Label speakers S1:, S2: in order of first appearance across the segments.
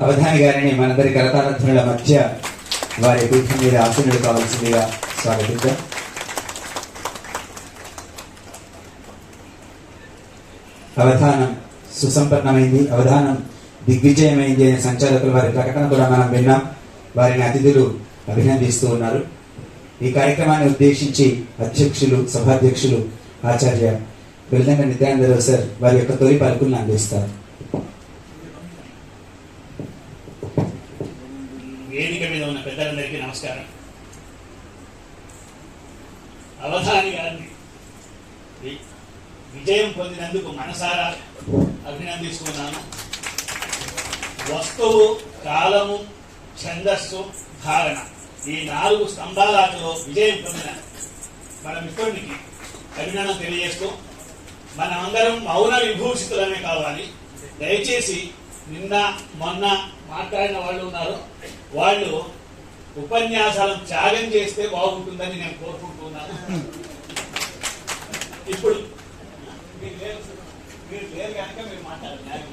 S1: అవధాని గారిని మనందరి కరతారధ్వనుల మధ్య వారి పీఠం మీద ఆసనుడు కావాల్సిందిగా స్వాగతిద్దాం. అవధానం సుసంపన్నమైంది అవధానం దిగ్విజయమైంది అనే సంచాలకులు వారి ప్రకటన కూడా మనం విన్నాం. వారిని అతిథులు అభినందిస్తూ ఉన్నారు. ఈ కార్యక్రమాన్ని ఉద్దేశించి అధ్యక్షులు సభాధ్యక్షులు ఆచార్య వెల్లంగ నిత్యానందరావు సార్ వారి యొక్క తొలి పలుకులను అందిస్తారు
S2: వేదిక మీద ఉన్న పెద్దలందరికీ నమస్కారం అవధాని గారిని విజయం పొందినందుకు మనసారా అభినందిస్తున్నాను. వస్తువు కాలము ఛందస్సు ధారణ ఈ నాలుగు స్తంభాలతో విజయం పొందిన మన మిత్రుడికి అభినందన తెలియజేస్తూ మనమందరం మౌన విభూషితులమే కావాలి. దయచేసి నిన్న మొన్న మాట్లాడిన వాళ్ళు ఉన్నారు. వాళ్ళు ఉపన్యాసాలను త్యాగం చేస్తే బాగుంటుందని నేను కోరుకుంటున్నాను. ఇప్పుడు మీరు లేరు మీరు లేరు కనుక మీరు మాట్లాడాలి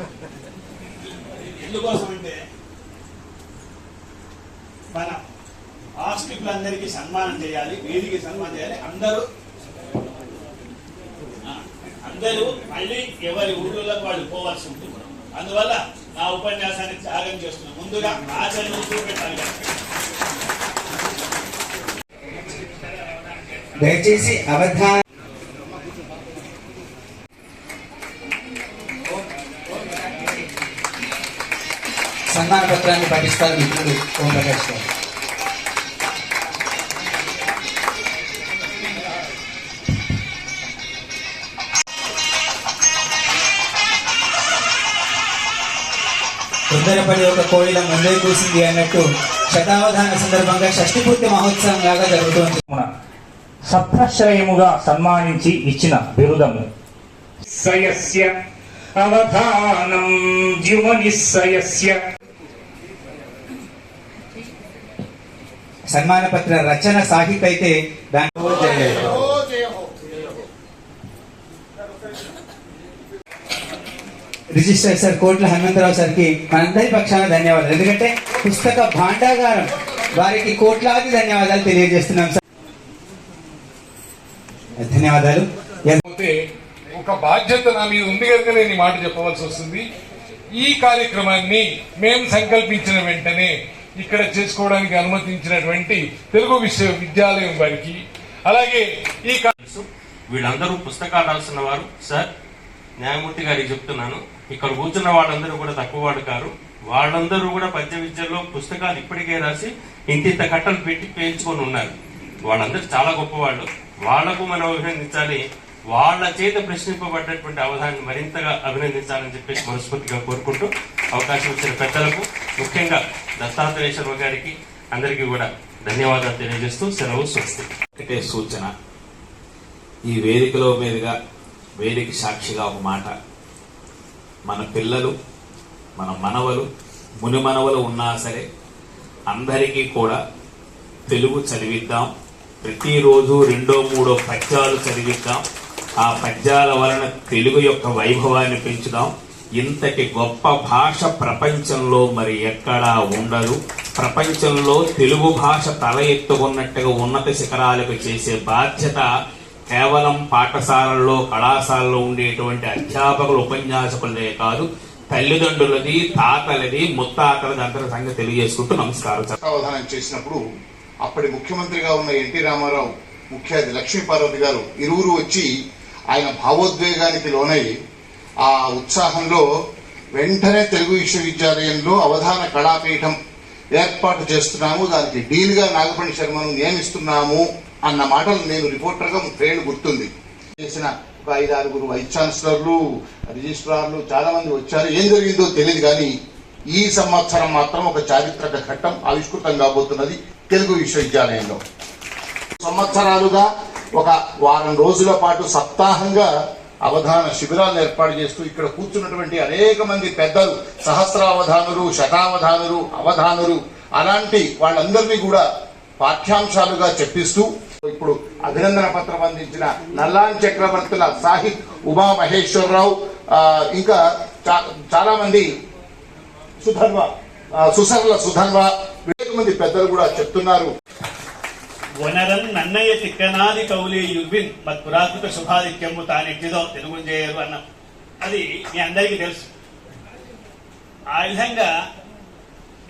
S2: ఎందుకోసం అంటే మన ఆస్తికులందరికీ సన్మానం చేయాలి వేదిక సన్మానం చేయాలి. అందరూ అందరూ మళ్ళీ ఎవరి ఊళ్ళోకి వాళ్ళు పోవాల్సి ఉంటుంది. అందువల్ల నా ఉపన్యాసాన్ని త్యాగం చేస్తున్నాను ముందుగా ఆచరణ చూపెట్టాలి.
S1: దయచేసి అవధాన సన్మాన పత్రాన్ని పఠిస్తారు మిత్రుడు ఓం ప్రకాష్ గారు. తొందరపడి ఒక కోయిల ముందే కూసింది అన్నట్టు శతావధాన సందర్భంగా షష్ఠి పూర్తి మహోత్సవం లాగా జరుగుతుంది.
S3: మన సత్రశ్రయముగా సన్మానించి ఇచ్చిన బిరుదము. సయస్య అవధానం జీవనిస్సయస్య.
S1: సన్మాన పత్ర రచన సాహిత్ అయితే దాంట్లో. రిజిస్టర్ సార్ కోట్ల హనుమంతరావు సార్కి మనందరి పక్షాన ధన్యవాదాలు. ఎందుకంటే పుస్తక భాండాగారం వారికి కోట్లాది ధన్యవాదాలు తెలియజేస్తున్నాం సార్. ధన్యవాదాలు.
S4: ఒక బాధ్యత నా మీద ఉంది కనుక నేను ఈ మాట చెప్పవలసి వస్తుంది. ఈ కార్యక్రమాన్ని మేము సంకల్పించిన వెంటనే ఇక్కడ చేసుకోవడానికి అనుమతించినటువంటి తెలుగు విశ్వవిద్యాలయం వారికి అలాగే ఈ
S5: వీళ్ళందరూ పుస్తకాలు రాస్తున్న వారు. సార్ న్యాయమూర్తి గారికి చెప్తున్నాను. ఇక్కడ కూర్చున్న వాళ్ళందరూ కూడా తక్కువ వాడు కారు. వాళ్ళందరూ కూడా పద్య విద్యలో పుస్తకాలు ఇప్పటికే రాసి ఇంతింత కట్టలు పెట్టి పేర్చుకొని ఉన్నారు. వాళ్ళందరూ చాలా గొప్పవాళ్ళు. వాళ్ళకు మనం అభినందించాలి. వాళ్ళ చేత ప్రశ్నింపబడ్డటువంటి అవధాన్ని మరింతగా అభినందించాలని చెప్పేసి మనస్ఫూర్తిగా కోరుకుంటూ అవకాశం ఇచ్చిన పెద్దలకు ముఖ్యంగా దత్తాత్రేయ శర్మ గారికి అందరికీ కూడా ధన్యవాదాలు తెలియజేస్తూ సెలవు స్వస్తి.
S6: ఒకటే సూచన. ఈ వేదికలో మీదుగా వేదిక సాక్షిగా ఒక మాట. మన పిల్లలు మన మనవలు ముని మనవలు ఉన్నా సరే అందరికీ కూడా తెలుగు చదివిద్దాం. ప్రతిరోజు రెండో మూడో పద్యాలు చదివిద్దాం. ఆ పద్యాల వలన తెలుగు యొక్క వైభవాన్ని పెంచుదాం. ఇంతటి గొప్ప భాష ప్రపంచంలో మరి ఎక్కడా ఉండదు. ప్రపంచంలో తెలుగు భాష తల ఎత్తుకున్నట్టుగా ఉన్నత శిఖరాలకు చేసే బాధ్యత కేవలం పాఠశాలల్లో కళాశాలలో ఉండేటువంటి అధ్యాపకులు ఉపన్యాసకులదే కాదు తల్లిదండ్రులది తాతలది ముత్తాతలది అందరి సంగతి తెలియజేసుకుంటూ నమస్కారం
S7: చేసినప్పుడు అప్పటి ముఖ్యమంత్రిగా ఉన్న ఎన్టీ రామారావు ముఖ్య లక్ష్మీపార్వతి గారు ఇరువురు వచ్చి ఆయన భావోద్వేగానికి లోనై ఆ ఉత్సాహంలో వెంటనే తెలుగు విశ్వవిద్యాలయంలో అవధాన కళాపీఠం ఏర్పాటు చేస్తున్నాము. దానికి డీల్గా నాగపణి శర్మను నియమిస్తున్నాము అన్న మాటలు నేను రిపోర్టర్గా గా గుర్తుంది. చేసిన ఒక ఐదు ఆరుగురు వైస్ ఛాన్సలర్లు రిజిస్ట్రార్లు చాలామంది వచ్చారు. ఏం జరిగిందో తెలియదు కానీ ఈ సంవత్సరం మాత్రం ఒక చారిత్రక ఘట్టం ఆవిష్కృతం కాబోతున్నది. తెలుగు విశ్వవిద్యాలయంలో. సంవత్సరాలుగా ఒక వారం రోజుల పాటు సప్తాహంగా అవధాన శిబిరాలను ఏర్పాటు చేస్తూ ఇక్కడ కూర్చున్నటువంటి అనేక మంది పెద్దలు సహస్రావధానులు శతావధానులు అవధానులు అలాంటి వాళ్ళందరినీ కూడా పాఠ్యాంశాలుగా చెప్పిస్తూ ఇప్పుడు అభినందన పత్రం అందించిన నల్లాన్ చక్రవర్తుల సాహిత్ ఉమా మహేశ్వరరావు ఇంకా చాలా మంది సుధర్వ ఆ, సుధర్వ అనేక మంది పెద్దలు కూడా చెప్తున్నారు.
S2: వనరన్ నన్నయ్య తిక్కనాది కౌలి యుర్విన్ మత్ పురాకృత శుభాదిత్యము తానెట్టిదో తెలుగు చేయరు అన్న. అది మీ అందరికీ తెలుసు. ఆ విధంగా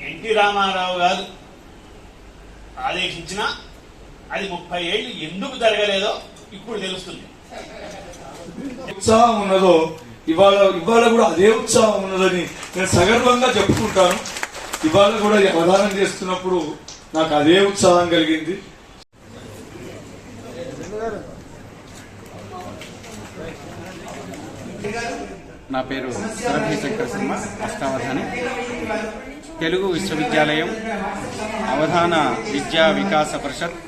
S2: ఎన్టీ రామారావు గారు ఆదేశించిన అది ముప్పై ఏళ్ళు ఎందుకు జరగలేదో ఇప్పుడు తెలుస్తుంది.
S8: ఉత్సాహం ఉన్నదో ఇవాళ ఇవాళ కూడా అదే ఉత్సాహం ఉన్నదని నేను సగర్వంగా చెప్పుకుంటాను. ఇవాళ కూడా ఈ అవధానం చేస్తున్నప్పుడు నాకు అదే ఉత్సాహం కలిగింది.
S9: నా పేరు సురభి శంకర్ శర్మ అష్టావధాని. తెలుగు విశ్వవిద్యాలయం అవధాన విద్యా వికాస పరిషత్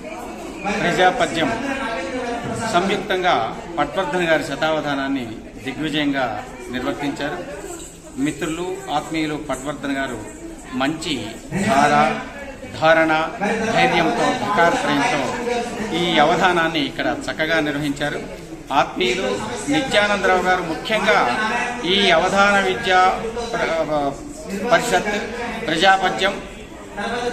S9: ప్రజాపద్యం సంయుక్తంగా పట్వర్ధన్ గారి శతావధానాన్ని దిగ్విజయంగా నిర్వర్తించారు. మిత్రులు ఆత్మీయులు పట్వర్ధన్ గారు మంచి ధార ధారణ ధైర్యంతో ధకారత్రయంతో ఈ అవధానాన్ని ఇక్కడ చక్కగా నిర్వహించారు. ఆత్మీయులు నిత్యానందరావు గారు ముఖ్యంగా ఈ అవధాన విద్యా పరిషత్ ప్రజాపద్యం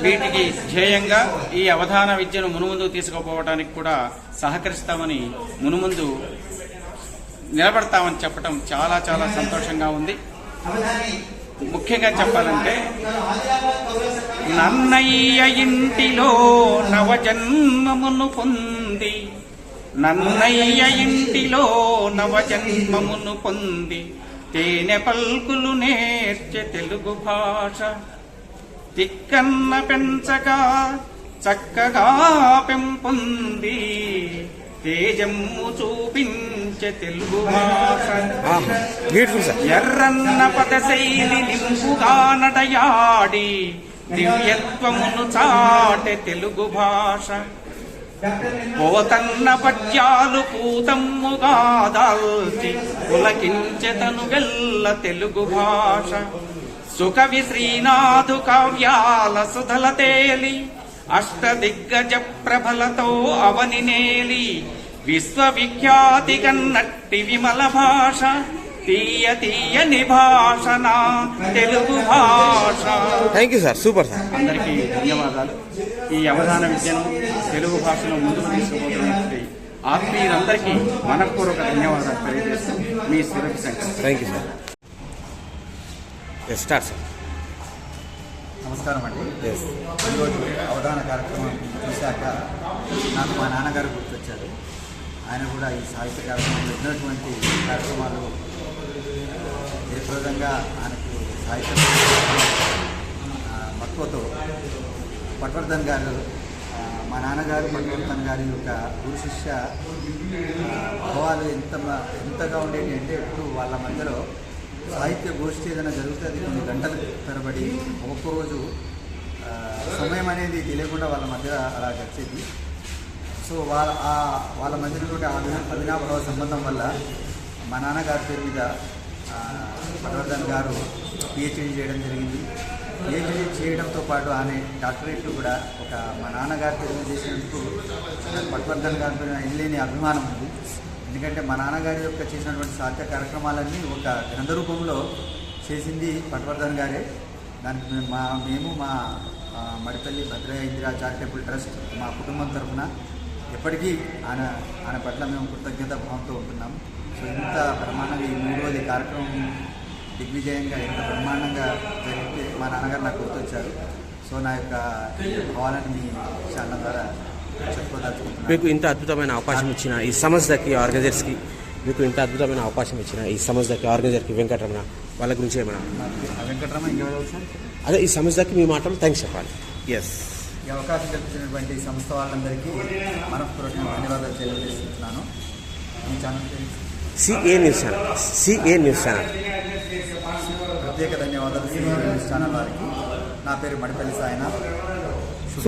S9: వీటికి ధ్యేయంగా ఈ అవధాన విద్యను మునుముందు తీసుకుపోవడానికి కూడా సహకరిస్తామని మునుముందు నిలబడతామని చెప్పడం చాలా చాలా సంతోషంగా ఉంది. ముఖ్యంగా చెప్పాలంటే నన్నయ్య ఇంటిలో నవజన్మమును పొంది నన్నయ్య ఇంటిలో నవజన్మమును పొంది తేనె పల్కులు నేర్చే తెలుగు భాష. తిక్కన్న పెంచగా చక్కగా పెంపొంది తేజమ్ము చూపించే తెలుగు ఎర్రన్న పదశైలి నింపుగా నడయాడి దివ్యత్వమును చాటె తెలుగు భాష. పోతన్న పద్యాలు పూతమ్ముగా దాల్చి పులకించెతను వెల్ల తెలుగు భాష. సుకవి శ్రీనాథు కావ్యాల సుధల తేలి అష్ట దిగ్గజ ప్రభలతో అవని నేలి విశ్వవిఖ్యాతి కన్నట్టి విమల భాష తీయ తీయని భాషన తెలుగు భాష.
S10: Thank you sir super sir
S9: అందరికీ ధన్యవాదాలు. ఈ అవధాన విద్యను తెలుగు భాషను ముందుకు తీసుకుపోతున్నటువంటి ఆత్మీయులందరికీ మనపూర్వక ధన్యవాదాలు తెలియజేస్తూ మీ Surabhi Shankar.
S10: Thank you sir yes start sir
S1: నమస్కారం అండి. ఈరోజు అవధాన కార్యక్రమం చూశాక నాకు మా నాన్నగారు గుర్తొచ్చారు. ఆయన కూడా ఈ సాహిత్య కార్యక్రమంలో ఎన్నటువంటి కార్యక్రమాలు జయప్రదంగా ఆయనకు సాహిత్య మక్కువతో పట్వర్ధన్ గారు మా నాన్నగారు పట్వర్ధన్ గారి యొక్క గురు శిష్య భావాలు ఎంత ఎంతగా ఉండేవి అంటే ఎప్పుడు వాళ్ళ మధ్యలో సాహిత్య గోష్ఠి ఏదైనా జరుగుతుంది కొన్ని గంటలు తరబడి. ఒక్కొక్క రోజు సమయం అనేది తెలియకుండా వాళ్ళ మధ్య అలా గడిచేది. సో వాళ్ళ ఆ వాళ్ళ మధ్యలో ఉన్నటువంటి అవినా సంబంధం వల్ల మా నాన్నగారి పేరు మీద పటవర్ధన్ గారు పిహెచ్డీ చేయడం జరిగింది. పిహెచ్డీ చేయడంతో పాటు ఆమె డాక్టరేట్లు కూడా ఒక మా నాన్నగారి పేరు మీద చేసినందుకు పటవర్ధన్ గారి పేరు ఇల్లేని అభిమానం ఉంది. ఎందుకంటే మా నాన్నగారి యొక్క చేసినటువంటి సాహిత్య కార్యక్రమాలన్నీ ఒక గ్రంథ రూపంలో చేసింది పటవర్ధన్ గారే. దానికి మేము మా మేము మా మడితల్లి మడిపల్లి భద్రయ్య ఇందిరా చారిటబుల్ ట్రస్ట్ మా కుటుంబం తరఫున ఎప్పటికీ ఆయన ఆయన పట్ల మేము కృతజ్ఞత భావంతో ఉంటున్నాం. సో ఇంత బ్రహ్మాండంగా ఈ మూడోది కార్యక్రమం దిగ్విజయంగా ఎంత బ్రహ్మాండంగా జరిగితే మా నాన్నగారు నాకు గుర్తొచ్చారు. సో నా యొక్క భావాలను మీ ఛానల్ ద్వారా
S10: మీకు ఇంత అద్భుతమైన అవకాశం ఇచ్చిన ఈ సంస్థకి ఆర్గనైజర్స్కి మీకు ఇంత అద్భుతమైన అవకాశం ఇచ్చిన ఈ సంస్థకి ఆర్గనైజర్కి వెంకటరమణ వాళ్ళ గురించి ఏమైనా? అదే ఈ సంస్థకి మీ మాటలు థ్యాంక్స్ చెప్పాలి. ఎస్
S1: ఈ అవకాశం కల్పించినటువంటి ఈ సంస్థ వాళ్ళందరికీ మనస్పూర్వకంగా ధన్యవాదాలు తెలియజేస్తున్నాను. మీ channel
S10: CA news channel. CA news channel.
S1: ప్రత్యేక ధన్యవాదాలు. శ్రీ న్యూస్ ఛానల్ వారికి. నా పేరు మడిపల్లి సాయినాథ్.